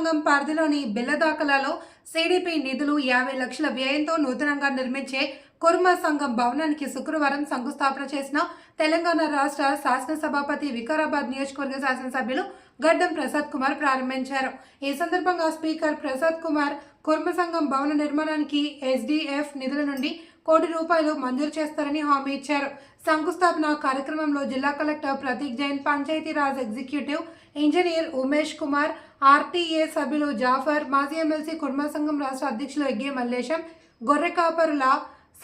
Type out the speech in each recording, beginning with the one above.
సంఘం పరిధిలోని బిల్లదాఖలాలో సిడిపి నిధులు యాభై లక్షల వ్యయంతో నూతనంగా నిర్మించే కుర్మ సంఘం భవనానికి శుక్రవారం శంకుస్థాపన చేసిన తెలంగాణ రాష్ట్ర శాసనసభాపతి వికారాబాద్ నియోజకవర్గ శాసనసభ్యులు గడ్డం ప్రసాద్ కుమార్ ప్రారంభించారు. ఈ సందర్భంగా స్పీకర్ ప్రసాద్ కుమార్ కుర్మ సంఘం భవన నిర్మాణానికి ఎస్డిఎఫ్ నిధుల నుండి కోటి రూపాయలు మంజూరు చేస్తారని హామీ ఇచ్చారు. శంకుస్థాపన కార్యక్రమంలో జిల్లా collector Prateek Jain Panchayati Raj executive engineer Umesh Kumar RTA సభ్యులు జాఫర్ మాజీ ఎమ్మెల్సీ కుర్మ సంఘం రాష్ట్ర అధ్యక్షులు ఎగ్గే మల్లేశం గొర్రెకాపరుల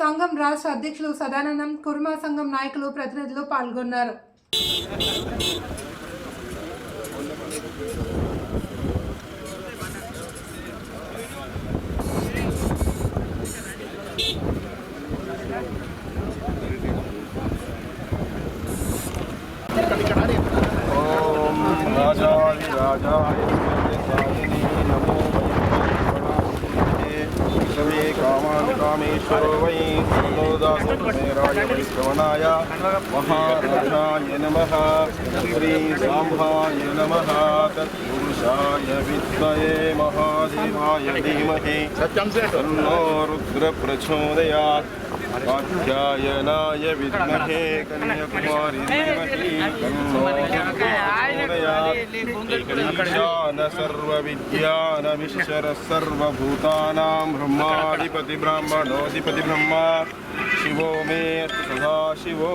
సంఘం రాష్ట్ర అధ్యక్షులు సదానందం కుర్మ సంఘం నాయకులు ప్రతినిధులు పాల్గొన్నారు. राजाधिराजाय सायिनी नमो वै सवे कामान् कामेश्वरो वै दासमेराय वै श्रवणाय महाराजाय नमः श्रीसाम्भाय नमः तत्पुरुषाय विद्महे महादेवाय धीमहि तन्नो रुद्रप्रचोदयात् कात्यायनाय विद्महे कन्याकुमारी ईशान सर्वविद्यानमीश्वर सर्वभूतानां ब्रह्माधिपति ब्रह्मा शिवो मे सदा शिवो।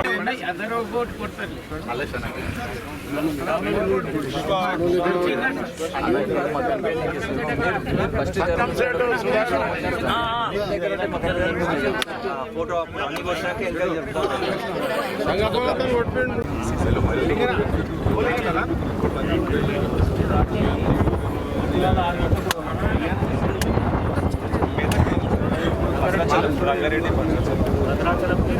శ్రీ గురవే నమః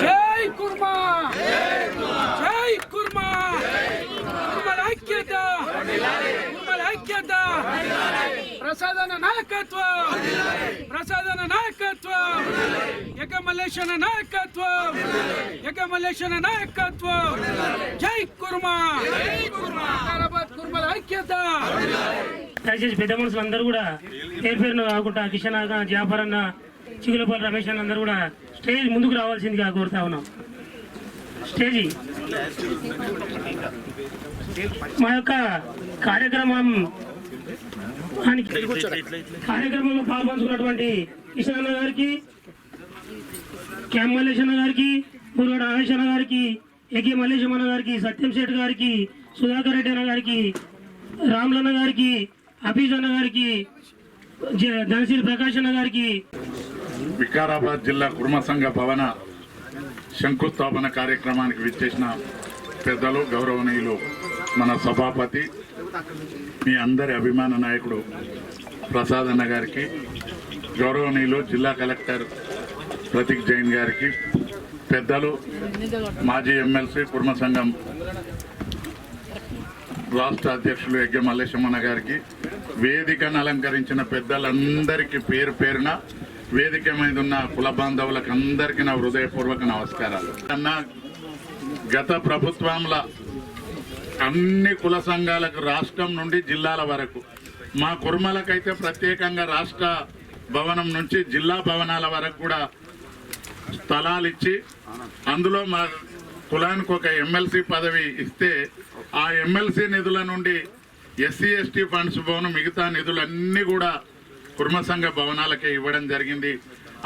జై కుర్మా జై కుర్మా కుర్మల ఐక్యత కుర్మల ఐక్యత ప్రసాదన నాయకత్వం ప్రసాదన నాయకత్వం ఎక మల్లేశన నాయకత్వం. ఎక మల్లేశన నాయకత్వం. జై కుర్మా. కుర్మల ఐక్యత. దయచేసి పెద్ద మనుషులు అందరూ కూడా పేరు పేరున కాకుండా కిషన్ అన్న జాఫర్ అన్న చిగులపల్లి రమేష్ అన్న అందరూ కూడా స్టేజ్ ముందుకు రావాల్సిందిగా కోరుతా ఉన్నాం. స్టేజీ. మా యొక్క కార్యక్రమం కార్యక్రమంలో పాల్పంచుకున్నటువంటి కిషన్ అన్న గారికి క్యామ్ మల్లేష్ అన్న గారికి మురుగడ రమేష్ అన్న గారికి ఎకే మల్లేశం గారికి సత్యం శెట్టి గారికి సుధాకర్ రెడ్డి అన్న గారికి రామ్లన్న గారికి హఫీజ్ అన్న గారికి జ- ప్రకాష్ అన్న గారికి. వికారాబాద్ జిల్లా కుర్మ సంఘ భవన శంకుస్థాపన కార్యక్రమానికి విచ్చేసిన పెద్దలు గౌరవనీయులు మన సభాపతి మీ అందరి అభిమాన నాయకుడు ప్రసాద్ అన్న గారికి గౌరవనీయులు జిల్లా కలెక్టర్ ప్రతీక్ జైన్ గారికి పెద్దలు మాజీ ఎమ్మెల్సీ కుర్మ సంఘం రాష్ట్ర అధ్యక్షులు యజ్ఞ మల్లేశమ్మన్న గారికి వేదికను అలంకరించిన పెద్దలందరికీ పేరు పేరున వేదిక మీద ఉన్న కుల బాంధవులకు అందరికీ నా హృదయపూర్వక నమస్కారాలు. అన్న గత ప్రభుత్వంలో అన్ని కుల సంఘాలకు రాష్ట్రం నుండి జిల్లాల వరకు మా కుర్మలకైతే ప్రత్యేకంగా రాష్ట్ర భవనం నుంచి జిల్లా భవనాల వరకు కూడా స్థలాలు ఇచ్చి అందులో మా కులానికి ఒక ఎమ్మెల్సీ పదవి ఇస్తే ఆ ఎమ్మెల్సీ నిధుల నుండి ఎస్సీ ఎస్టీ ఫండ్స్ భవనం మిగతా నిధులన్నీ కూడా కుర్మ సంఘ భవనాలకే ఇవ్వడం జరిగింది.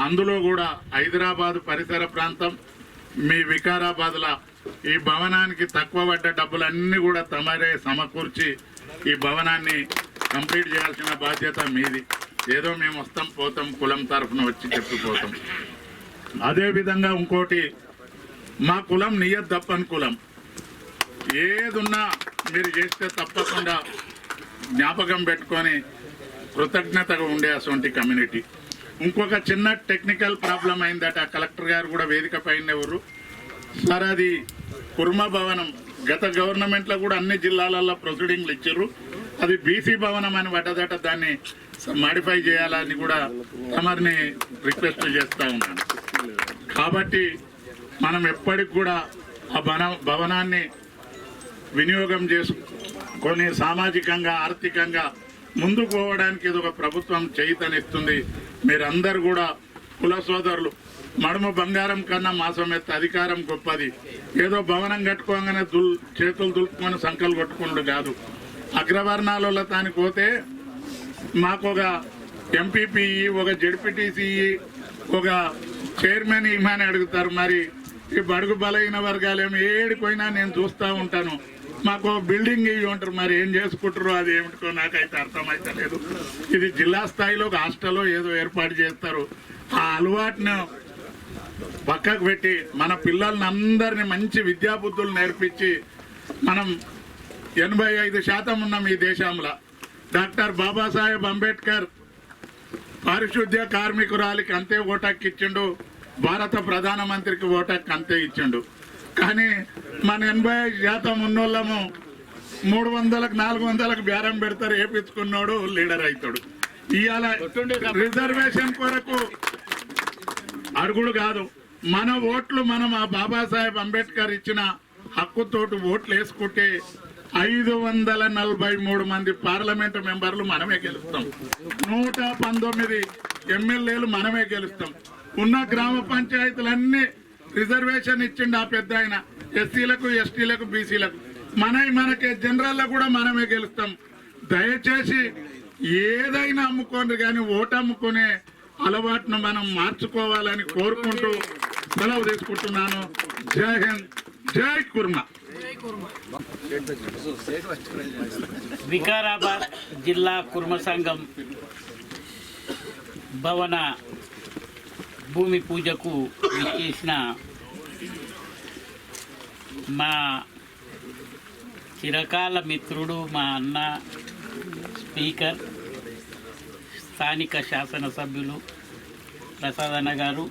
అందులో కూడా హైదరాబాద్ పరిసర ప్రాంతం మీ వికారాబాద్ల ఈ భవనానికి తక్కువ పడ్డ డబ్బులన్నీ కూడా తమరే సమకూర్చి ఈ భవనాన్ని కంప్లీట్ చేయాల్సిన బాధ్యత మీది. ఏదో మేము వస్తాం పోతాం కులం తరఫున వచ్చి చెప్పిపోతాం అదేవిధంగా ఇంకోటి మా కులం నియత్ దప్పని కులం ఏదున్నా మీరు చేస్తే తప్పకుండా జ్ఞాపకం పెట్టుకొని కృతజ్ఞతగా ఉండే అటువంటి కమ్యూనిటీ. ఇంకొక చిన్న టెక్నికల్ ప్రాబ్లం అయిందట కలెక్టర్ గారు కూడా వేదిక పైన ఎవరు? సార్ అది కుర్మ భవనం గత గవర్నమెంట్లో కూడా అన్ని జిల్లాలలో ప్రొసీడింగ్లు ఇచ్చారు. అది బీసీ భవనం అని పడ్డదట దాన్ని మాడిఫై చేయాలని కూడా తమరిని రిక్వెస్ట్ చేస్తూ ఉన్నాను. కాబట్టి మనం ఎప్పటికి కూడా ఆ భన భవనాన్ని వినియోగం చేసుకొని సామాజికంగా ఆర్థికంగా ముందుకు పోవడానికి ఇది ఒక ప్రభుత్వం చేయితనిస్తుంది. మీరందరూ కూడా కుల సోదరులు మడమ బంగారం కన్నా మాసం ఎత్త అధికారం గొప్పది. ఏదో భవనం కట్టుకోగానే దుల్ చేతులు దులుపుకొని సంకలు కొట్టుకున్నాడు కాదు. అగ్రవర్ణాల తానికి పోతే మాకు ఒక ఎంపీపీ ఒక జడ్పీటీసీ ఒక చైర్మన్ ఈమెని అడుగుతారు మరి ఈ బడుగు బలైన వర్గాలేమో ఏడిపోయినా నేను చూస్తూ ఉంటాను. మాకు బిల్డింగ్ ఇవి ఉంటారు మరి ఏం చేసుకుంటారో అది ఏమిటో నాకైతే అర్థమైతే లేదు. ఇది జిల్లా స్థాయిలో ఒక హాస్టల్లో ఏదో ఏర్పాటు చేస్తారు. ఆ అలవాటును పక్కకు పెట్టి మన పిల్లల్ని అందరినీ మంచి విద్యాబుద్ధులు నేర్పించి మనం ఎనభై ఐదు శాతం ఉన్నాం ఈ దేశంలో. డాక్టర్ బాబాసాహెబ్ అంబేద్కర్ పారిశుద్ధ్య కార్మికురాలికి అంతే ఓటాక్ ఇచ్చిండు భారత ప్రధానమంత్రికి ఓటాక్ అంతే ఇచ్చిండు. కానీ మన ఎనభై ఐదు శాతం ఉన్నోళ్ళము మూడు వందలకు నాలుగు వందలకు బేరం పెడతారు వేపించుకున్నాడు లీడర్ అవుతాడు ఇవాళ రిజర్వేషన్ కొరకు అడుగుడు కాదు. మన ఓట్లు మనం ఆ బాబాసాహెబ్ అంబేద్కర్ ఇచ్చిన హక్కుతోటి ఓట్లు వేసుకుంటే ఐదు వందల నలభై మూడు మంది పార్లమెంటు మెంబర్లు మనమే గెలుస్తాం. నూట పంతొమ్మిది ఎమ్మెల్యేలు మనమే గెలుస్తాం. ఉన్న గ్రామ పంచాయతీలన్నీ రిజర్వేషన్ ఇచ్చిండు ఆ పెద్ద ఆయన. ఎస్సీలకు ఎస్టీలకు బీసీలకు. మన మనకి జనరల్లో కూడా మనమే గెలుస్తాం. దయచేసి ఏదైనా అమ్ముకోండి కానీ ఓటు అమ్ముకునే అలవాటును మనం మార్చుకోవాలని కోరుకుంటూ సెలవు తీసుకుంటున్నాను. జై హింద్. జై కుర్మా. వికారాబాద్ జిల్లా కుర్మ సంఘం భవన భూమి పూజకు విచ్చేసిన మా చిరకాల మిత్రుడు మా అన్న స్పీకర్ స్థానిక శాసనసభ్యులు ప్రసాదన్న గారు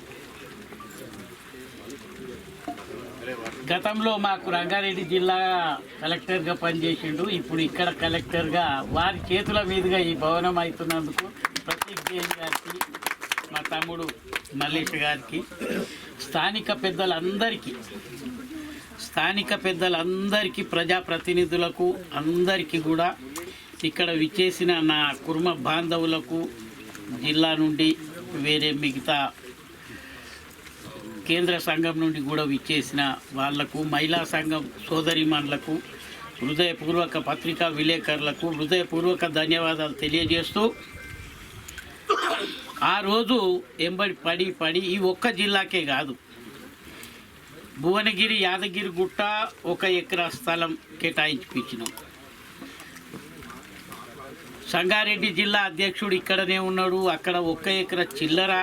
గతంలో మాకు రంగారెడ్డి జిల్లా కలెక్టర్గా పనిచేసిండు. ఇప్పుడు ఇక్కడ కలెక్టర్గా వారి చేతుల మీదుగా ఈ భవనం అవుతున్నందుకు ప్రతీక్ జైన్ గారికి మా తమ్ముడు మల్లేష్ గారికి స్థానిక పెద్దలందరికీ స్థానిక పెద్దలందరికీ ప్రజాప్రతినిధులకు అందరికీ కూడా ఇక్కడ విచ్చేసిన నా కుర్మ బాంధవులకు జిల్లా నుండి వేరే మిగతా కేంద్ర సంఘం నుండి కూడా విచ్చేసిన వాళ్ళకు మహిళా సంఘం సోదరిమణులకు హృదయపూర్వక పత్రికా విలేకరులకు హృదయపూర్వక ధన్యవాదాలు తెలియజేస్తూ ఆ రోజు ఎంబడి పడి పడి ఈ ఒక్క జిల్లాకే కాదు భువనగిరి యాదగిరి గుట్ట ఒక ఎకరా స్థలం కేటాయించిపించినాం. సంగారెడ్డి జిల్లా అధ్యక్షుడు ఇక్కడనే ఉన్నాడు అక్కడ ఒక్క ఎకరా చిల్లర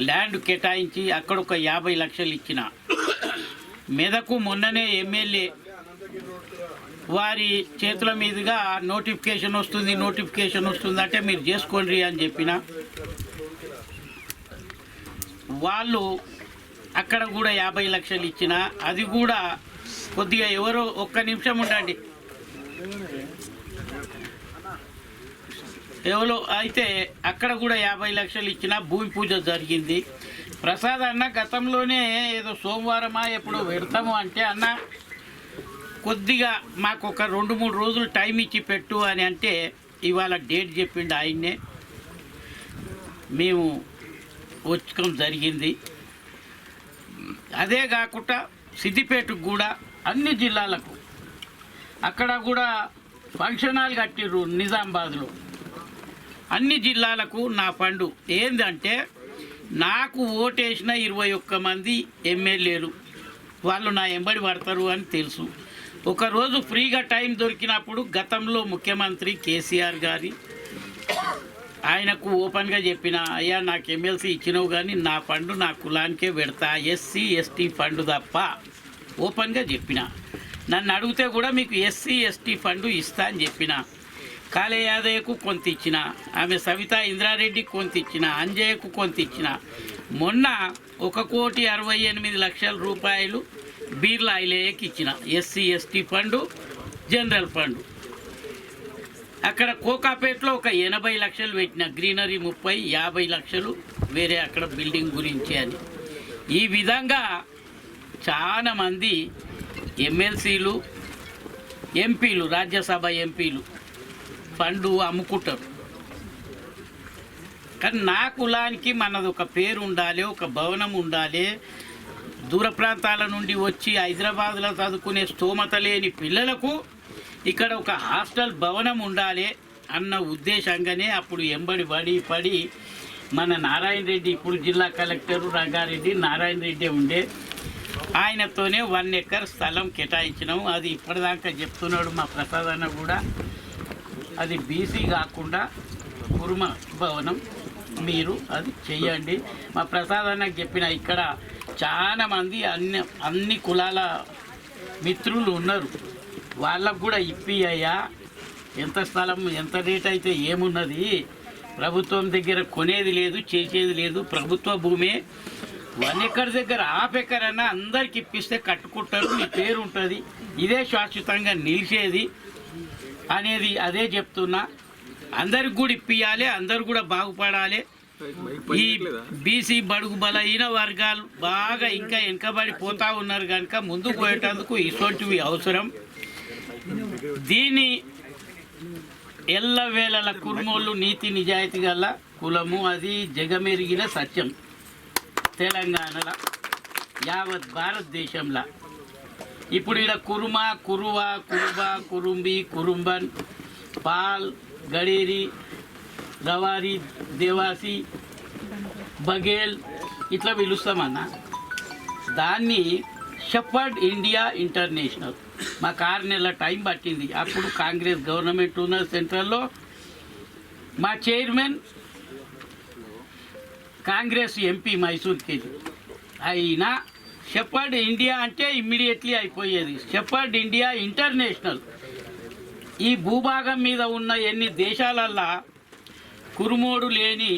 ల్యాండ్ కేటాయించి అక్కడ ఒక యాభై లక్షలు ఇచ్చిన. మెదకు మొన్ననే ఎమ్మెల్యే వారి చేతుల మీదుగా నోటిఫికేషన్ వస్తుంది నోటిఫికేషన్ వస్తుంది అంటే మీరు చేసుకోండి అని చెప్పిన. వాళ్ళు అక్కడ కూడా యాభై లక్షలు ఇచ్చిన. అది కూడా కొద్దిగా ఎవరో ఒక్క నిమిషం ఉండండి. ఎవరో అయితే అక్కడ కూడా యాభై లక్షలు ఇచ్చిన భూమి పూజ జరిగింది. ప్రసాద్ అన్న గతంలోనే ఏదో సోమవారమా ఎప్పుడు పెడతాము అంటే అన్న కొద్దిగా మాకు ఒక రెండు మూడు రోజులు టైం ఇచ్చి పెట్టు అని అంటే ఇవాళ డేట్ చెప్పిండు ఆయన్నే. మేము వచ్చుకోవడం జరిగింది. అదే కాకుండా సిద్దిపేటకు కూడా అన్ని జిల్లాలకు. అక్కడ కూడా ఫంక్షన్ హాల్ కట్టిర్రు నిజామాబాద్లో. అన్ని జిల్లాలకు నా ఫండు ఏంటంటే నాకు ఓటేసిన ఇరవై ఒక్క మంది ఎమ్మెల్యేలు. వాళ్ళు నా ఎంబడి పడతారు అని తెలుసు. ఒకరోజు ఫ్రీగా టైం దొరికినప్పుడు గతంలో ముఖ్యమంత్రి కేసీఆర్ గారి ఆయనకు ఓపెన్గా చెప్పిన అయ్యా నాకు ఎమ్మెల్సీ ఇచ్చినావు కానీ నా ఫండ్ నా కులానికే పెడతా. ఎస్సీ ఎస్టీ ఫండ్ తప్ప. ఓపెన్గా చెప్పిన. నన్ను అడిగితే కూడా మీకు ఎస్సీ ఎస్టీ ఫండ్ ఇస్తా అని చెప్పిన. కాళే యాదయ్యకు కొంత ఇచ్చిన ఆమె సవిత ఇంద్రారెడ్డికి కొంత ఇచ్చిన అంజయ్యకు కొంత ఇచ్చిన మొన్న ఒక కోటి అరవై ఎనిమిది లక్షల రూపాయలు బీర్లా ఐలేయకి ఇచ్చిన. SC ST fund general fund. అక్కడ కోకాపేటలో ఒక ఎనభై లక్షలు పెట్టిన గ్రీనరీ ముప్పై యాభై లక్షలు వేరే అక్కడ బిల్డింగ్ గురించి అని. ఈ విధంగా చాలామంది ఎమ్మెల్సీలు ఎంపీలు రాజ్యసభ ఎంపీలు పండు అమ్ముకుంటారు. కానీ నా కులానికి మనది ఒక పేరు ఉండాలి ఒక భవనం ఉండాలి. దూర ప్రాంతాల నుండి వచ్చి హైదరాబాద్లో చదువుకునే స్తోమత లేని పిల్లలకు ఇక్కడ ఒక హాస్టల్ భవనం ఉండాలి అన్న ఉద్దేశంగానే అప్పుడు ఎంబడి పడి పడి మన నారాయణ రెడ్డి ఇప్పుడు జిల్లా కలెక్టరు రంగారెడ్డి నారాయణ రెడ్డి ఉండే. ఆయనతోనే వన్ ఎకర్ స్థలం కేటాయించినాం. అది ఇప్పటిదాకా చెప్తున్నాడు మా ప్రసాద్ అన్న కూడా. అది బీసీ కాకుండా కుర్మ భవనం. మీరు అది చెయ్యండి. మా ప్రసాద్ అన్నకు చెప్పిన ఇక్కడ చాలామంది అన్ని అన్ని కులాల మిత్రులు ఉన్నారు. వాళ్ళకు కూడా ఇప్పి అయ్యా ఎంత స్థలం ఎంత రేట్ అయితే ఏమున్నది. ప్రభుత్వం దగ్గర కొనేది లేదు చేసేది లేదు. ప్రభుత్వ భూమే. వన్ ఎకర్ దగ్గర హాఫ్ ఎకర్ అన్నా అందరికి ఇప్పిస్తే కట్టుకుంటారు. మీ పేరు ఉంటుంది. ఇదే శాశ్వతంగా నిలిచేది. అనేది అదే చెప్తున్నా. అందరికి కూడా ఇప్పియాలి అందరు కూడా బాగుపడాలి. ఈ బీసీ బడుగు బలహీన వర్గాలు బాగా ఇంకా వెనుకబడి పోతా ఉన్నారు కనుక ముందుకు పోయేటందుకు ఇటువంటివి అవసరం. దీని ఎల్లవేళల కుర్మోళ్ళు నీతి నిజాయితీ గల కులము అది జగమెరిగిన సత్యం. తెలంగాణలో యావత్ భారతదేశంలో ఇప్పుడు ఇక్కడ కురుమ కురువ కురుబ కురుంబి కురుంబన్ పాల్ గడేరి దవారి దేవాసి బగేల్ ఇట్లా పిలుస్తామన్న. దాన్ని షెఫర్డ్ ఇండియా ఇంటర్నేషనల్. మాకు ఆరు నెలల టైం పట్టింది. అప్పుడు కాంగ్రెస్ గవర్నమెంట్ ఉన్న సెంట్రల్లో మా చైర్మన్ కాంగ్రెస్ ఎంపీ మైసూర్కి అయినా షెఫర్డ్ ఇండియా అంటే ఇమ్మీడియట్లీ అయిపోయేది. షెఫర్డ్ ఇండియా ఇంటర్నేషనల్ ఈ భూభాగం మీద ఉన్న ఎన్ని దేశాలల్లా కురుమోడు లేని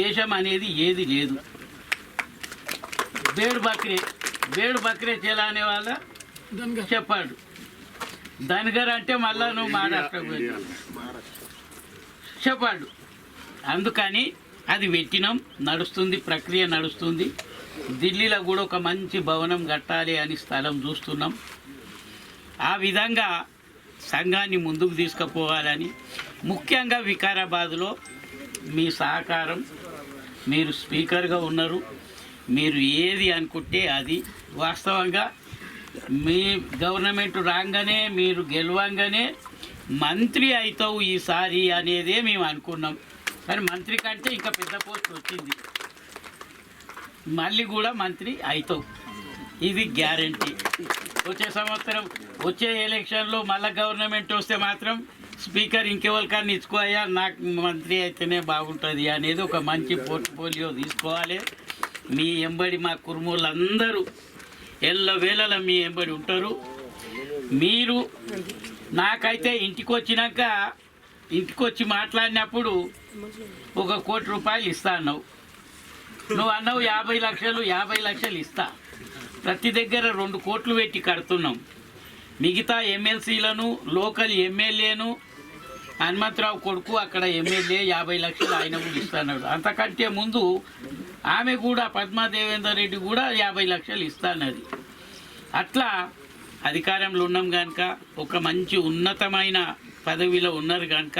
దేశం అనేది ఏది లేదు. బేడు బక్రే బేడు బక్రే చేలా అనే వాళ్ళ చెప్పాడు ధనగర్ అంటే మళ్ళా నువ్వు మహారాష్ట్రకు పోయినావు. చెప్పాడు అందుకని అది పెట్టినాం నడుస్తుంది ప్రక్రియ నడుస్తుంది. ఢిల్లీలో కూడా ఒక మంచి భవనం కట్టాలి అని స్థలం చూస్తున్నాం. ఆ విధంగా సంఘాన్ని ముందుకు తీసుకుపోవాలని ముఖ్యంగా వికారాబాద్లో మీ సహకారం మీరు స్పీకర్గా ఉన్నారు మీరు ఏది అనుకుంటే అది. వాస్తవంగా మీ గవర్నమెంట్ రాగానే మీరు గెలవంగానే మంత్రి అవుతావు ఈసారి అనేదే మేము అనుకున్నాం. కానీ మంత్రి కంటే ఇంకా పెద్ద పోస్ట్ వచ్చింది. మళ్ళీ కూడా మంత్రి అవుతావు ఇది గ్యారంటీ. వచ్చే సంవత్సరం వచ్చే ఎలక్షన్లో మళ్ళీ గవర్నమెంట్ వస్తే మాత్రం స్పీకర్ ఇంకెవరికన్నా ఇచ్చుకోయా నాకు మంత్రి అయితేనే బాగుంటుంది అనేది ఒక మంచి పోర్ట్ఫోలియో తీసుకోవాలి. మీ ఎంబడి మా కురుమూలందరూ ఎల్ల వేళల మీ ఎంబడి ఉంటారు. మీరు నాకైతే ఇంటికి వచ్చినాక ఇంటికి వచ్చి మాట్లాడినప్పుడు ఒక కోటి రూపాయలు ఇస్తా అన్నావు. నువ్వు అన్నావు యాభై లక్షలు యాభై లక్షలు ఇస్తా. ప్రతి దగ్గర రెండు కోట్లు పెట్టి కడుతున్నాం. మిగతా ఎమ్మెల్సీలను లోకల్ ఎమ్మెల్యేను హనుమంతరావు కొడుకు అక్కడ ఎమ్మెల్యే యాభై లక్షలు ఆయన కూడా ఇస్తాడు అంతకంటే ముందు ఆమె కూడా పద్మాదేవేందర్ రెడ్డి కూడా యాభై లక్షలు ఇస్తానది అట్లా అధికారంలో ఉన్నాం కనుక ఒక మంచి ఉన్నతమైన పదవిలో ఉన్నారు కనుక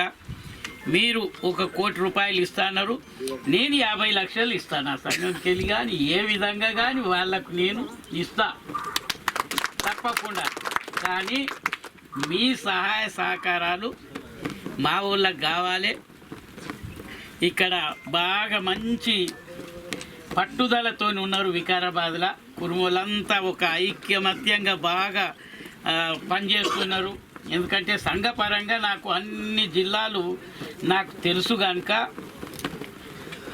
మీరు ఒక కోటి రూపాయలు ఇస్తానరు. నేను యాభై లక్షలు ఇస్తాను. ఆ సంఘంకి కానీ ఏ విధంగా కానీ వాళ్ళకు నేను ఇస్తా. తప్పకుండా. కానీ మీ సహాయ సహకారాలు మా ఊళ్ళకి కావాలి. ఇక్కడ బాగా మంచి పట్టుదలతో ఉన్నారు వికారాబాద్లో. కురుములంతా ఒక ఐక్యమత్యంగా బాగా పనిచేస్తున్నారు. ఎందుకంటే సంఘపరంగా నాకు అన్ని జిల్లాలు నాకు తెలుసు కనుక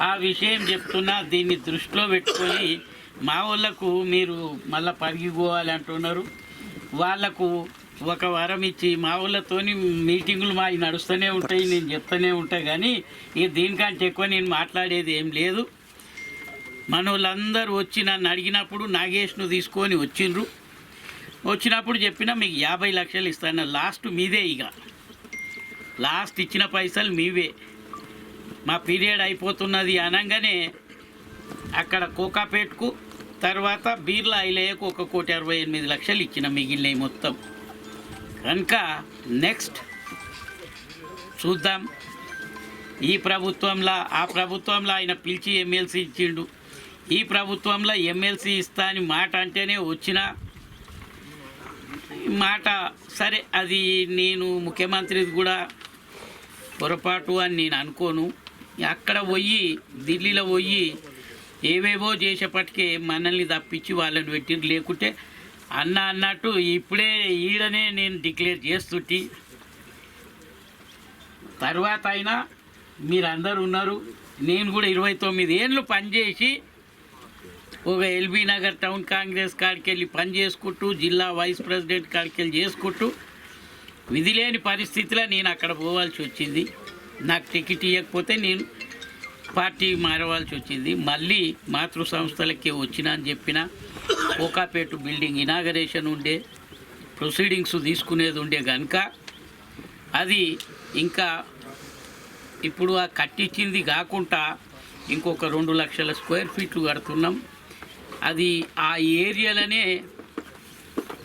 ఆ విషయం చెప్తున్నా దీన్ని దృష్టిలో పెట్టుకొని మా వాళ్ళకు మీరు మళ్ళీ పరిగిపోవాలి అంటున్నారు. వాళ్ళకు ఒక వారం ఇచ్చి మా వాళ్ళతోని మీటింగులు మా నడుస్తూనే ఉంటాయి నేను చెప్తూనే ఉంటాయి కానీ ఇక దీనికంటే ఎక్కువ నేను మాట్లాడేది ఏం లేదు. మన వాళ్ళందరూ వచ్చి నన్ను అడిగినప్పుడు నాగేష్ను తీసుకొని వచ్చిండ్రు. వచ్చినప్పుడు చెప్పినా మీకు యాభై లక్షలు ఇస్తాను లాస్ట్ మీదే ఇక. లాస్ట్ ఇచ్చిన పైసలు మీవే. మా పీరియడ్ అయిపోతున్నది అనగానే అక్కడ కోకాపేట్కు తర్వాత బీర్లా ఐలయ్యకు ఒక కోటి అరవై ఎనిమిది లక్షలు ఇచ్చిన మిగిలినవి మొత్తం. కనుక నెక్స్ట్ చూద్దాం. ఈ ప్రభుత్వంలో ఆ ప్రభుత్వంలో ఆయన పిలిచి ఎమ్మెల్సీ ఇచ్చిండు. ఈ ప్రభుత్వంలో ఎమ్మెల్సీ ఇస్తా అని మాట అంటేనే వచ్చిన మాట సరే అది నేను ముఖ్యమంత్రిది కూడా పొరపాటు అని నేను అనుకోను. అక్కడ పోయి ఢిల్లీలో పోయి ఏవేవో చేసేపటికే మనల్ని తప్పించి వాళ్ళని పెట్టిరు లేకుంటే అన్న అన్నట్టు ఇప్పుడే ఈడనే నేను డిక్లేర్ చేస్తుంటి. తర్వాత అయినా మీరందరూ ఉన్నారు. నేను కూడా ఇరవై తొమ్మిది ఏళ్ళు పనిచేసి ఒక ఎల్బీ నగర్ టౌన్ కాంగ్రెస్ కాడికి వెళ్ళి పని చేసుకుంటూ జిల్లా వైస్ ప్రెసిడెంట్ కాడికి వెళ్ళి చేసుకుంటూ విధి లేని పరిస్థితిలో నేను అక్కడ పోవాల్సి వచ్చింది. నాకు టికెట్ ఇవ్వకపోతే నేను పార్టీ మారవలసి వచ్చింది. మళ్ళీ మాతృ సంస్థలకే వచ్చిన అని చెప్పిన కోకాపేట బిల్డింగ్ ఇనాగరేషన్ ఉండే ప్రొసీడింగ్స్ తీసుకునేది ఉండే కనుక అది ఇంకా ఇప్పుడు ఆ కట్టించింది కాకుండా ఇంకొక రెండు లక్షల స్క్వేర్ ఫీట్లు కడుతున్నాం. అది ఆ ఏరియాలోనే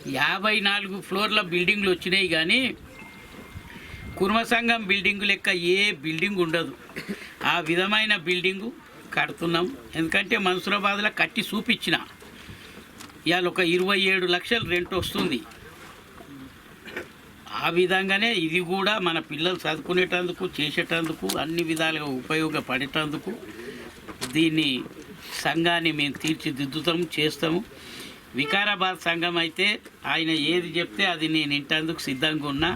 యాభై నాలుగు ఫ్లోర్ల బిల్డింగ్లు వచ్చినాయి కానీ కుర్మ సంఘం బిల్డింగ్ లెక్క ఏ బిల్డింగ్ ఉండదు. ఆ విధమైన బిల్డింగు కడుతున్నాం. ఎందుకంటే మన్సూరాబాద్లో కట్టి చూపించిన. ఇవాళ ఒక ఇరవై ఏడు లక్షలు రెంట్ వస్తుంది. ఆ విధంగానే ఇది కూడా మన పిల్లలు చదువుకునేటందుకు చేసేటందుకు అన్ని విధాలుగా ఉపయోగపడేటందుకు దీన్ని సంఘాన్ని మేము తీర్చిదిద్దుతాము చేస్తాము. వికారాబాద్ సంఘం అయితే ఆయన ఏది చెప్తే అది నేను ఇంటందుకు సిద్ధంగా ఉన్నా.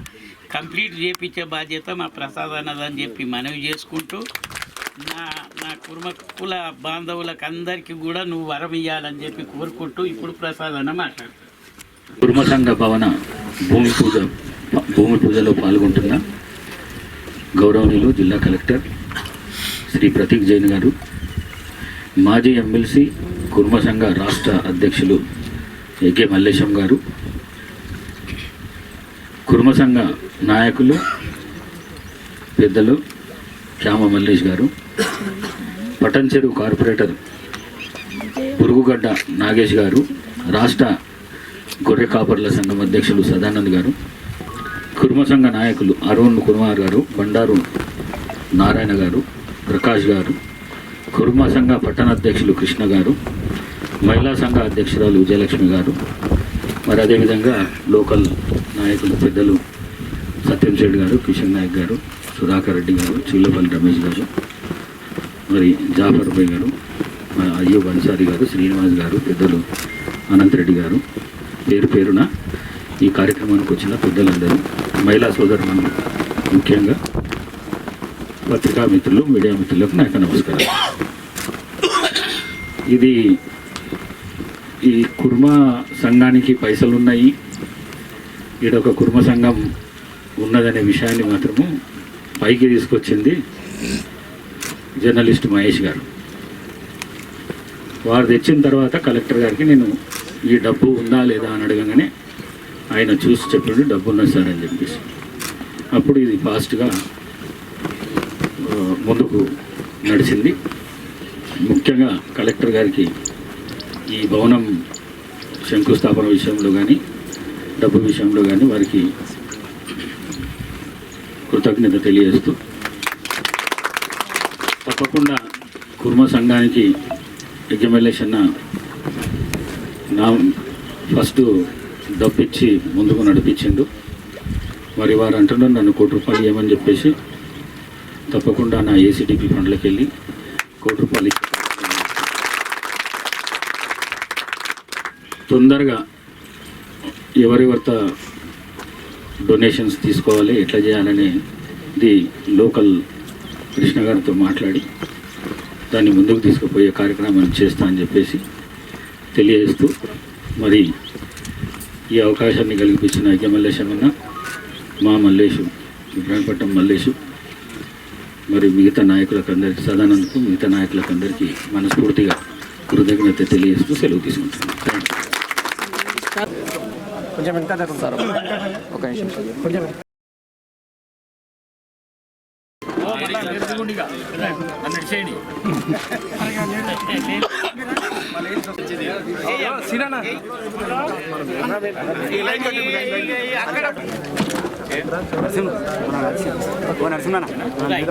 కంప్లీట్ చేపించే బాధ్యత మా ప్రసాద్ అన్నదని చెప్పి మనవి చేసుకుంటూ నా నా కుర్మ కుల బాంధవులకు అందరికీ కూడా నువ్వు వరం ఇవ్వాలని చెప్పి కోరుకుంటూ ఇప్పుడు ప్రసాద్ అన్న మాట్లాడు. కుర్మ సంఘ భవన భూమి పూజ భూమి పూజలో పాల్గొంటున్న గౌరవనీయులు జిల్లా కలెక్టర్ శ్రీ ప్రతీక్ జైన్ గారు. మాజీ ఎమ్మెల్సీ కుర్మ సంఘ రాష్ట్ర అధ్యక్షులు ఏకే మల్లేశం గారు కుర్మ సంఘ నాయకులు పెద్దలు శ్యామ మల్లేష్ గారు పటన్ చెరువు కార్పొరేటర్ పురుగుగడ్డ నాగేష్ గారు రాష్ట్ర గొర్రె కాపర్ల సంఘం అధ్యక్షులు సదానంద్ గారు కుర్మ సంఘ నాయకులు అరుణ్ కుమార్ గారు బండారు నారాయణ గారు ప్రకాష్ గారు కుర్మ సంఘ పట్టణ అధ్యక్షులు కృష్ణ గారు మహిళా సంఘ అధ్యక్షురాలు విజయలక్ష్మి గారు మరి అదేవిధంగా లోకల్ నాయకులు పెద్దలు సత్యం శెట్టి గారు కిషన్ నాయక్ గారు సుధాకర్ రెడ్డి గారు చిల్లపల్లి రమేష్ గారు మరి జాఫర్ భాయ్ గారు అయ్యూబ్ అన్సారి గారు శ్రీనివాస్ గారు పెద్దలు అనంతరెడ్డి గారు పేరు పేరున ఈ కార్యక్రమానికి వచ్చిన పెద్దలందరూ మహిళా సోదరులను ముఖ్యంగా పత్రికా మిత్రులు మీడియా మిత్రులకు నాకు నమస్కారం. ఇది ఈ కుర్మ సంఘానికి పైసలు ఉన్నాయి ఈడ ఒక కుర్మ సంఘం ఉన్నదనే విషయాన్ని మాత్రము పైకి తీసుకొచ్చింది జర్నలిస్ట్ మహేష్ గారు. వారు తెచ్చిన తర్వాత కలెక్టర్ గారికి నేను ఈ డబ్బు ఉందా లేదా అని అడగగానే ఆయన చూసి చెప్పాడు డబ్బు ఉన్నది సార్ అని చెప్పేసి. అప్పుడు ఇది ఫాస్ట్గా ముందుకు నడిచింది. ముఖ్యంగా కలెక్టర్ గారికి ఈ భవనం శంకుస్థాపన విషయంలో కానీ డబ్బు విషయంలో కానీ వారికి కృతజ్ఞత తెలియజేస్తూ తప్పకుండా కుర్మ సంఘానికి ఎగ్జామినేషన్ అన్న నా ఫస్ట్ డబ్బిచ్చి ముందుకు నడిపించిండు. మరి వారు అంటున్నారు నన్ను కోటి రూపాయలు ఇవ్వమని చెప్పేసి తప్పకుండా నా ఏసీడీపీ ఫండ్లోకి వెళ్ళి కోటి రూపాయలు తొందరగా ఎవరెవరిత డొనేషన్స్ తీసుకోవాలి ఎట్లా చేయాలనేది లోకల్ కృష్ణ గారితో మాట్లాడి దాన్ని ముందుకు తీసుకుపోయే కార్యక్రమం చేస్తా అని చెప్పేసి తెలియజేస్తూ మరి ఈ అవకాశాన్ని కల్పించిన ఐక్య మల్లేశమన్న మా మల్లేశు ఇబ్రాహీంపట్నం మల్లేశు మరి మిగతా నాయకులకు అందరికీ సదానందకు మిగతా నాయకులకు అందరికీ మనస్ఫూర్తిగా కృతజ్ఞత తెలియజేస్తూ సెలవు కొంచెం సార్ ఒక నిమిషం కొంచెం నరసింహ నరసింహ